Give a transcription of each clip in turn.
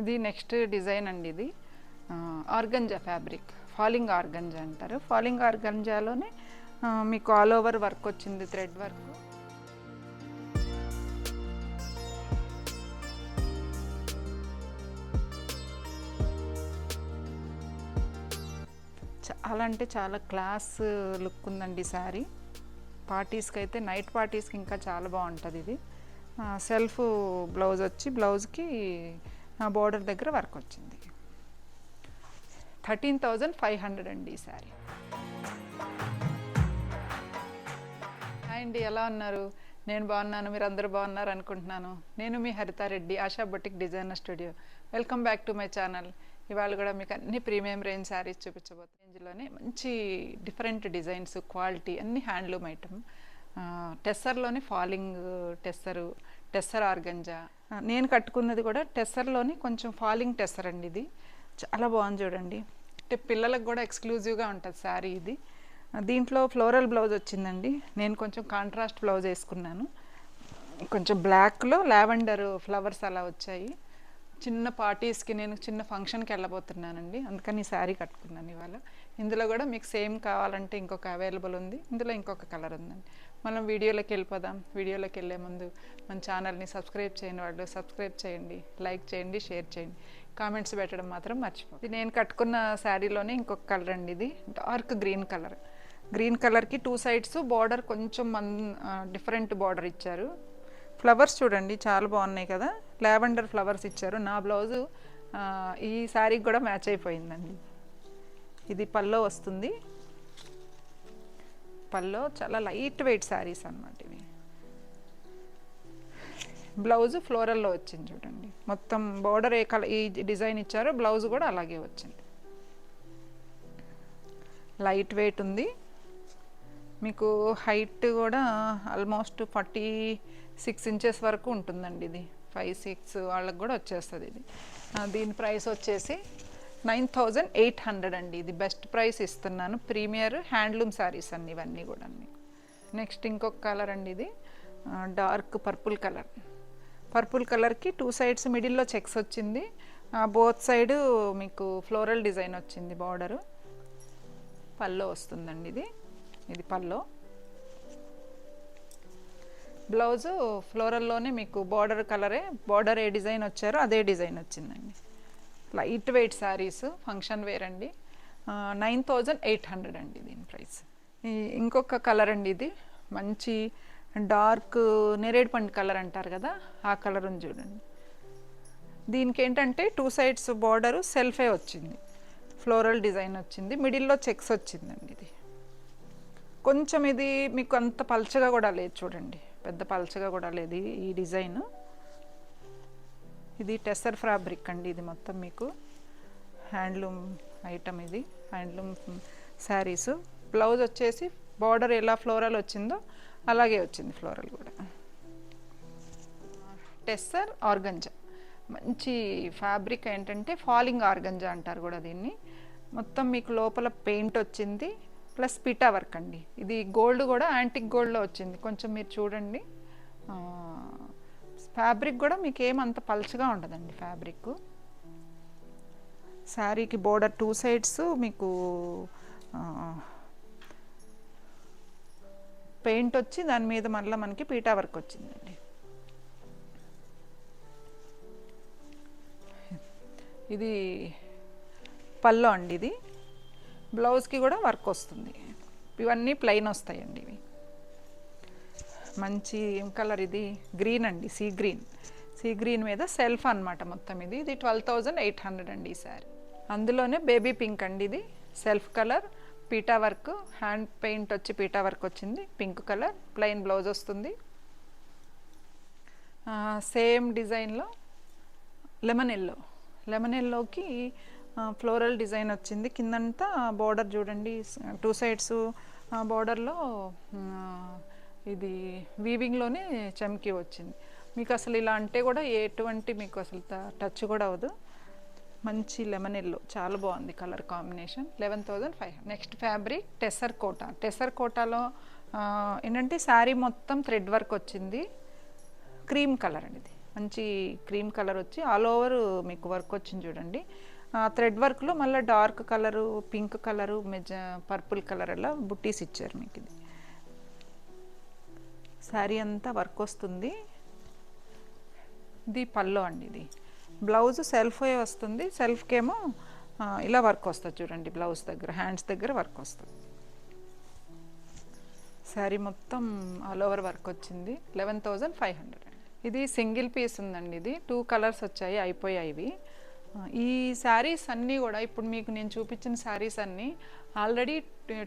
ఇది next design అండి ఇది. ఆర్గంజా ఫ్యాబ్రిక్ ఫాలింగ్ ఆర్గంజా అంటారు. ఫాలింగ్ ఆర్గంజాలోనే మీకు ఆల్ ఓవర్ వర్క్ వచ్చింది థ్రెడ్ వర్క్. చాలా అంటే చాలా క్లాస్ లుక్ ఉందండి శారీ. పార్టీస్కి అయితే నైట్ పార్టీస్కి ఇంకా చాలా బాగుంటుంది ఇది. సెల్ఫ్ బ్లౌజ్ వచ్చి బ్లౌజ్కి బోర్డర్ దగ్గర వర్క్ వచ్చింది. థర్టీన్ థౌజండ్ ఫైవ్ హండ్రెడ్ అండి ఈ శారీ హాయ్ అండి ఎలా ఉన్నారు? నేను బాగున్నాను మీరు అందరూ బాగున్నారు అనుకుంటున్నాను. నేను మీ Haritha Reddy Asha boutique designer studio. Welcome back to my channel. ఇవాళ కూడా మీకు అన్ని ప్రీమియం రేంజ్ శారీస్ చూపించబోతుంది రేంజ్లోనే మంచి డిఫరెంట్ డిజైన్స్ క్వాలిటీ అన్ని హ్యాండ్లూమ్ ఐటమ్. టెస్సర్లోని ఫాలింగ్ టెస్సరు టెస్సర్ ఆర్గంజా నేను కట్టుకున్నది కూడా టెస్సర్లోని కొంచెం ఫాలింగ్ టెస్సర్ అండి ఇది. చాలా బాగుంది చూడండి. అంటే పిల్లలకు కూడా ఎక్స్క్లూజివ్గా ఉంటుంది శారీ ఇది. దీంట్లో ఫ్లోరల్ బ్లౌజ్ వచ్చిందండి. నేను కొంచెం కాంట్రాస్ట్ బ్లౌజ్ వేసుకున్నాను. కొంచెం బ్లాక్లో లావెండర్ ఫ్లవర్స్ అలా వచ్చాయి. చిన్న పార్టీస్కి నేను చిన్న ఫంక్షన్కి వెళ్ళబోతున్నానండి. అందుకని ఈ శారీ కట్టుకున్నాను ఇవాళ. ఇందులో కూడా మీకు సేమ్ కావాలంటే ఇంకొక అవైలబుల్ ఉంది. ఇందులో ఇంకొక కలర్ ఉందండి. మనం వీడియోలోకి వెళ్ళిపోదాం. వీడియోలోకి వెళ్ళే ముందు మన ఛానల్ని సబ్స్క్రైబ్ చేయని వాళ్ళు సబ్స్క్రైబ్ చేయండి లైక్ చేయండి షేర్ చేయండి. కామెంట్స్ పెట్టడం మాత్రం మర్చిపోండి నేను కట్టుకున్న శారీలోనే ఇంకొక కలర్ అండి ఇది. Dark green colour. గ్రీన్ కలర్కి టూ సైడ్స్ బార్డర్ కొంచెం మన్ డిఫరెంట్ బార్డర్ ఇచ్చారు. ఫ్లవర్స్ చూడండి చాలా బాగున్నాయి కదా. లావెండర్ ఫ్లవర్స్ ఇచ్చారు. నా బ్లౌజు ఈ శారీకి కూడా మ్యాచ్ అయిపోయిందండి. ఇది పల్లో వస్తుంది. పల్లో చాలా లైట్ వెయిట్ శారీస్ అన్నమాట ఇవి. బ్లౌజ్ ఫ్లోరల్లో వచ్చింది చూడండి. మొత్తం బోర్డర్ ఏ కలర్ ఈ డిజైన్ ఇచ్చారో బ్లౌజ్ కూడా అలాగే వచ్చింది. లైట్ వెయిట్ ఉంది. మీకు హైట్ కూడా ఆల్మోస్ట్ ఫార్టీ సిక్స్ ఇంచెస్ వరకు ఉంటుందండి ఇది. ఫైవ్ సిక్స్ వాళ్ళకి కూడా వచ్చేస్తుంది ఇది. దీని ప్రైస్ వచ్చేసి నైన్ థౌజండ్ ఎయిట్ హండ్రెడ్ అండి. ఇది బెస్ట్ ప్రైస్ ఇస్తున్నాను. ప్రీమియర్ హ్యాండ్లూమ్ శారీస్ అన్ని ఇవన్నీ కూడా నెక్స్ట్ ఇంకొక కలర్ అండి ఇది. Dark purple colour. పర్పుల్ కలర్కి టూ సైడ్స్ మిడిల్లో చెక్స్ వచ్చింది. బోత్ సైడ్ మీకు ఫ్లోరల్ డిజైన్ వచ్చింది బార్డరు. పల్లో వస్తుందండి ఇది. ఇది పల్లో. బ్లౌజు ఫ్లోరల్లోనే మీకు బార్డర్ కలరే బార్డర్ ఏ డిజైన్ వచ్చారో అదే డిజైన్ వచ్చిందండి. Light weight sarees function wear అండి. నైన్ థౌజండ్ ఎయిట్ హండ్రెడ్ అండి దీని ప్రైస్. ఇంకొక కలర్ అండి ఇది. మంచి డార్క్ నేరేడు పండు కలర్ అంటారు కదా ఆ కలర్ ఉంది చూడండి. దీనికి ఏంటంటే టూ సైడ్స్ బార్డరు సెల్ఫే వచ్చింది. ఫ్లోరల్ డిజైన్ వచ్చింది. మిడిల్లో చెక్స్ వచ్చిందండి ఇది. కొంచెం ఇది మీకు అంత పల్చగా కూడా లేదు చూడండి. పెద్ద పల్చగా కూడా లేదు ఈ- ఈ డిజైన్. ఇది టెసర్ ఫ్యాబ్రిక్ అండి ఇది మొత్తం మీకు. హ్యాండ్లూమ్ ఐటమ్ ఇది. Handloom sarees. బ్లౌజ్ వచ్చేసి బార్డర్ ఎలా ఫ్లోరల్ వచ్చిందో అలాగే వచ్చింది ఫ్లోరల్ కూడా. టెస్సర్ ఆర్గంజా. మంచి ఫ్యాబ్రిక్ ఏంటంటే ఫాలింగ్ ఆర్గంజా అంటారు కూడా దీన్ని. మొత్తం మీకు లోపల పెయింట్ వచ్చింది ప్లస్ పిటా వర్క్ అండి. ఇది గోల్డ్ కూడా యాంటిక్ గోల్డ్లో వచ్చింది. కొంచెం మీరు చూడండి. ఫ్యాబ్రిక్ కూడా మీకు ఏమంత పల్చగా ఉండదండి ఫ్యాబ్రిక్ శారీకి బోర్డర్ టూ సైడ్స్ మీకు పెయింట్ వచ్చి దాని మీద మళ్ళీ మనకి పీటా వర్క్ వచ్చిందండి. ఇది పల్లో అండి ఇది. బ్లౌజ్కి కూడా వర్క్ వస్తుంది. ఇవన్నీ ప్లెయిన్ వస్తాయండి ఇవి. మంచి ఏం కలర్ ఇది? గ్రీన్ అండి సీ గ్రీన్. సీ గ్రీన్ మీద సెల్ఫ్ అన్నమాట మొత్తం ఇది. ఇది ట్వెల్వ్ థౌజండ్ ఎయిట్ హండ్రెడ్ అండి ఈ శారీ అందులోనే బేబీ పింక్ అండి ఇది. సెల్ఫ్ కలర్ పీటా వర్క్ హ్యాండ్ పెయింట్ వచ్చి పీటా వర్క్ వచ్చింది. పింక్ కలర్ ప్లెయిన్ బ్లౌజ్ వస్తుంది. సేమ్ డిజైన్లో లెమన్ ఎల్లో. లెమన్ ఎల్లోకి ఫ్లోరల్ డిజైన్ వచ్చింది. కిందంతా బార్డర్ చూడండి. టూ సైడ్స్ బార్డర్లో ఇది వీవింగ్లోనే చమ్కి వచ్చింది. మీకు అసలు ఇలా అంటే కూడా ఎటువంటి మీకు అసలు టచ్ కూడా అవ్వదు. మంచి లెమన్ ఎల్లో చాలా బాగుంది colour combination eleven thousand five next fabric tussar Kota tussar కోటాలో ఏంటంటే శారీ మొత్తం థ్రెడ్ వర్క్ వచ్చింది. క్రీమ్ కలర్ అండి ఇది. మంచి క్రీమ్ కలర్ వచ్చి ఆల్ ఓవర్ మీకు వర్క్ వచ్చింది చూడండి. థ్రెడ్ వర్క్లో మళ్ళీ డార్క్ కలరు పింక్ కలరు మెజ పర్పుల్ కలర్ అలా బుట్టీస్ ఇచ్చారు మీకు ఇది. శారీ అంతా వర్క్ వస్తుంది. ఇది పల్లో అండి ఇది. బ్లౌజ్ సెల్ఫ్ వస్తుంది. సెల్ఫ్కేమో ఇలా వర్క్ వస్తుంది చూడండి బ్లౌజ్ దగ్గర హ్యాండ్స్ దగ్గర వర్క్ వస్తుంది. శారీ మొత్తం ఆల్ ఓవర్ వర్క్ వచ్చింది. లెవెన్ థౌజండ్ ఫైవ్ హండ్రెడ్ ఇది సింగిల్ పీస్ ఉందండి ఇది. టూ కలర్స్ వచ్చాయి అయిపోయాయి ఇవి. ఈ శారీస్ అన్నీ కూడా ఇప్పుడు మీకు నేను చూపించిన శారీస్ అన్నీ already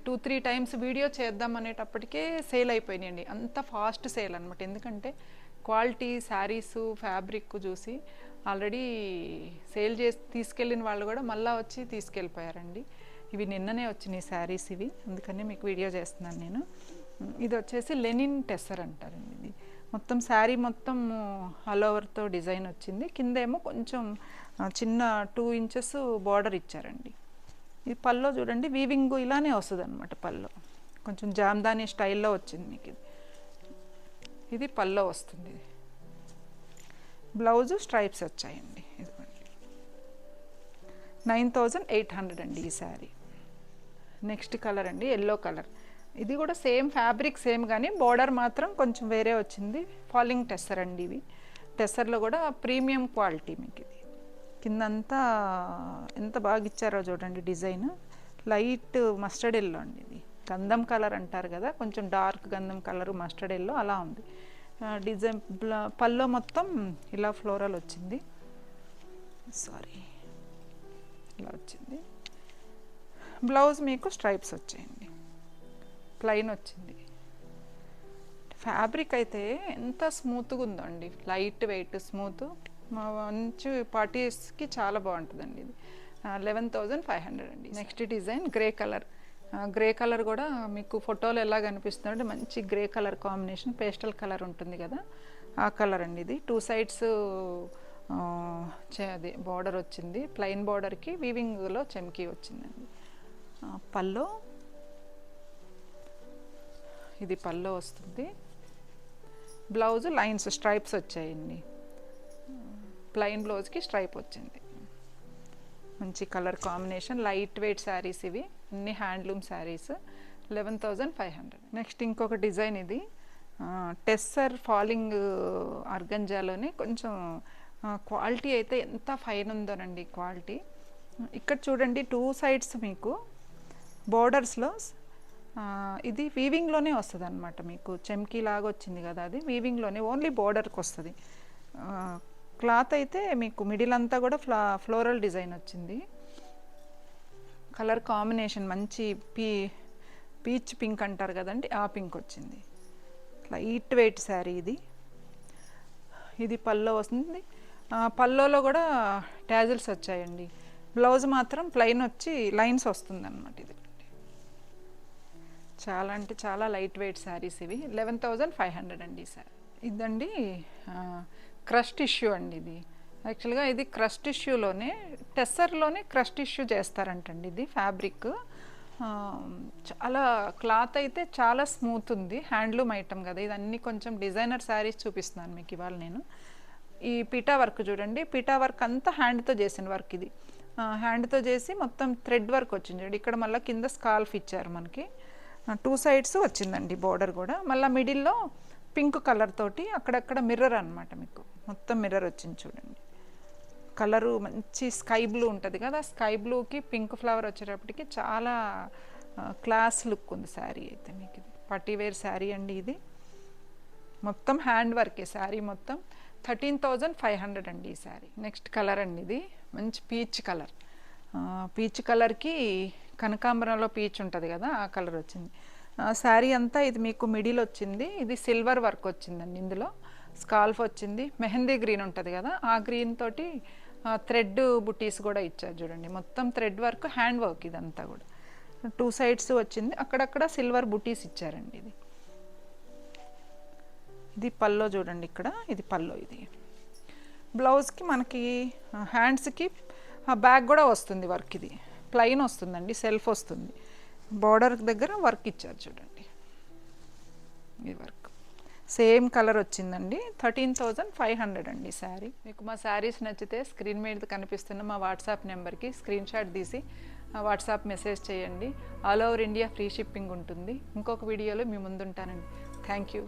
two three times video చేద్దాం అనేటప్పటికే సేల్ అయిపోయినాయండి. అంత ఫాస్ట్ సేల్ అనమాట ఎందుకంటే క్వాలిటీ శారీస్ ఫ్యాబ్రిక్ చూసి ఆల్రెడీ సేల్ చేసి తీసుకెళ్ళిన వాళ్ళు కూడా మళ్ళీ వచ్చి తీసుకెళ్ళిపోయారండి. ఇవి నిన్ననే వచ్చినాయి శారీస్ ఇవి. అందుకనే మీకు వీడియో చేస్తున్నాను నేను. ఇది వచ్చేసి లెనిన్ టెస్సర్ అంటారండి ఇది. మొత్తం శారీ మొత్తం ఆల్ ఓవర్తో డిజైన్ వచ్చింది. కిందేమో కొంచెం చిన్న టూ ఇంచెస్ బార్డర్ ఇచ్చారండి. ఇది పల్లో చూడండి వీవింగ్ ఇలానే వస్తుంది అనమాట పల్లో. కొంచెం జామ్దాని స్టైల్లో వచ్చింది మీకు ఇది. ఇది పల్లో వస్తుంది. బ్లౌజు స్ట్రైప్స్ వచ్చాయండి ఇదిగోండి. నైన్ థౌజండ్ ఎయిట్ హండ్రెడ్ అండి ఈ శారీ. నెక్స్ట్ కలర్ అండి ఎల్లో కలర్. ఇది కూడా సేమ్ ఫ్యాబ్రిక్ సేమ్ కానీ బోర్డర్ మాత్రం కొంచెం వేరే వచ్చింది. ఫాలింగ్ టెస్సర్ అండి ఇవి. టెస్సర్లో కూడా ప్రీమియం క్వాలిటీ మీకు ఇది కిందంతా ఎంత బాగా ఇచ్చారో చూడండి డిజైన్. లైట్ మస్టర్డ్ ఎల్లో అండి ఇది. గంధం కలర్ అంటారు కదా కొంచెం డార్క్ గంధం కలర్ మస్టర్డ్ ఎల్లో అలా ఉంది. డిజైన్ పల్లో మొత్తం ఇలా ఫ్లోరల్ వచ్చింది. సారీ ఇలా వచ్చింది. బ్లౌజ్ మీకు స్ట్రైప్స్ వచ్చాయండి. ప్లెయిన్ వచ్చింది. ఫ్యాబ్రిక్ అయితే ఎంత స్మూత్గా ఉందండి. Light weight smooth. మంచి పార్టీస్కి చాలా బాగుంటుందండి ఇది. లెవెన్ థౌజండ్ ఫైవ్ హండ్రెడ్ అండి. Next design grey colour. Grey colour కూడా మీకు ఫోటోలు ఎలా కనిపిస్తుందంటే మంచి grey colour combination pastel colour ఉంటుంది కదా. ఆ కలర్ అండి ఇది. టూ సైడ్స్ అది బార్డర్ వచ్చింది. ప్లెయిన్ బార్డర్కి వీవింగ్లో చెమ్కీ వచ్చిందండి. పల్లో ఇది పల్లో వస్తుంది. బ్లౌజ్ లైన్స్ స్ట్రైప్స్ వచ్చాయండి. ప్లెయిన్ బ్లౌజ్కి స్ట్రైప్ వచ్చింది. మంచి colour combination light weight sarees ఇవి అన్ని handloom sarees eleven thousand five hundred next ఇంకొక డిజైన్ ఇది. టెస్సర్ ఫాలింగ్ ఆర్గంజాలోనే కొంచెం క్వాలిటీ అయితే ఎంత ఫైన్ ఉందోనండి క్వాలిటీ ఇక్కడ చూడండి టూ సైడ్స్ మీకు బోర్డర్స్లో ఇది వీవింగ్లోనే వస్తుంది అనమాట మీకు. చెమ్కీ లాగా వచ్చింది కదా అది. వీవింగ్లోనే ఓన్లీ బోర్డర్కి వస్తుంది. క్లాత్ అయితే మీకు మిడిల్ అంతా కూడా ఫ్లా ఫ్లోరల్ డిజైన్ వచ్చింది. కలర్ కాంబినేషన్ మంచి పీ పీచ్ పింక్ అంటారు కదండి ఆ పింక్ వచ్చింది. లైట్ వెయిట్ శారీ ఇది. ఇది పల్లో వస్తుంది. పల్లోలో కూడా ట్యాజిల్స్ వచ్చాయండి. బ్లౌజ్ మాత్రం ప్లెయిన్ వచ్చి లైన్స్ వస్తుంది అనమాట ఇది. చాలా అంటే చాలా లైట్ వెయిట్ శారీస్ ఇవి. లెవెన్ థౌజండ్ ఫైవ్ హండ్రెడ్ అండి సార్ ఇదండి క్రష్ ఇష్యూ అండి ఇది. యాక్చువల్గా ఇది క్రస్ట్ ఇష్యూలోనే టెస్సర్లోనే క్రస్ట్ ఇష్యూ చేస్తారంటండి ఇది ఫ్యాబ్రిక్ చాలా క్లాత్ అయితే చాలా స్మూత్ ఉంది. హ్యాండ్లూమ్ ఐటమ్ కదా. ఇది అన్ని కొంచెం డిజైనర్ శారీస్ చూపిస్తున్నాను మీకు ఇవాళ నేను. ఈ పిటా వర్క్ చూడండి. పిటా వర్క్ అంతా హ్యాండ్తో చేసిన వర్క్ ఇది. హ్యాండ్తో చేసి మొత్తం థ్రెడ్ వర్క్ వచ్చింది చూడండి. ఇక్కడ మళ్ళీ కింద స్కాల్ఫ్ ఇచ్చారు మనకి. టూ సైడ్స్ వచ్చిందండి బోర్డర్ కూడా. మళ్ళీ మిడిల్లో పింక్ కలర్ తోటి అక్కడక్కడ మిర్రర్ అనమాట మీకు. మొత్తం మిర్రర్ వచ్చింది చూడండి. కలరు మంచి స్కై బ్లూ ఉంటుంది కదా స్కై బ్లూకి పింక్ ఫ్లవర్ వచ్చేటప్పటికి చాలా క్లాస్ లుక్ ఉంది శారీ అయితే మీకు ఇది. పర్టీ వేర్ శారీ అండి ఇది. మొత్తం హ్యాండ్ వర్కే శారీ మొత్తం. థర్టీన్ థౌజండ్ ఫైవ్ హండ్రెడ్ అండి ఈ శారీ నెక్స్ట్ కలర్ అండి ఇది. మంచి పీచ్ కలర్ పీచ్ కలర్కి కనకాంబరంలో పీచ్ ఉంటుంది కదా ఆ కలర్ వచ్చింది. శారీ అంతా ఇది మీకు మిడిల్ వచ్చింది ఇది సిల్వర్ వర్క్ వచ్చిందండి ఇందులో. స్కాల్ఫ్ వచ్చింది మెహందీ గ్రీన్ ఉంటుంది కదా ఆ గ్రీన్ తోటి థ్రెడ్ బుటీస్ కూడా ఇచ్చారు చూడండి. మొత్తం థ్రెడ్ వర్క్ హ్యాండ్ వర్క్ ఇదంతా కూడా. టూ సైడ్స్ వచ్చింది అక్కడక్కడ సిల్వర్ బుటీస్ ఇచ్చారండి ఇది. ఇది పల్లో చూడండి ఇక్కడ ఇది పల్లో ఇది. బ్లౌజ్కి మనకి హ్యాండ్స్కి బ్యాగ్ కూడా వస్తుంది వర్క్ ఇది. ప్లైన్ వస్తుందండి సెల్ఫ్ వస్తుంది. బార్డర్ దగ్గర వర్క్ ఇచ్చారు చూడండి. ఇది వర్క్. సేమ్ కలర్ వచ్చిందండి థర్టీన్ థౌజండ్ ఫైవ్ హండ్రెడ్ అండి శారీ. మీకు మా శారీస్ నచ్చితే స్క్రీన్ మీద కనిపిస్తున్న మా వాట్సాప్ నెంబర్కి స్క్రీన్ షాట్ తీసి వాట్సాప్ మెసేజ్ చేయండి. All over India free shipping ఉంటుంది. ఇంకొక వీడియోలో మీ ముందుంటానండి. Thank you.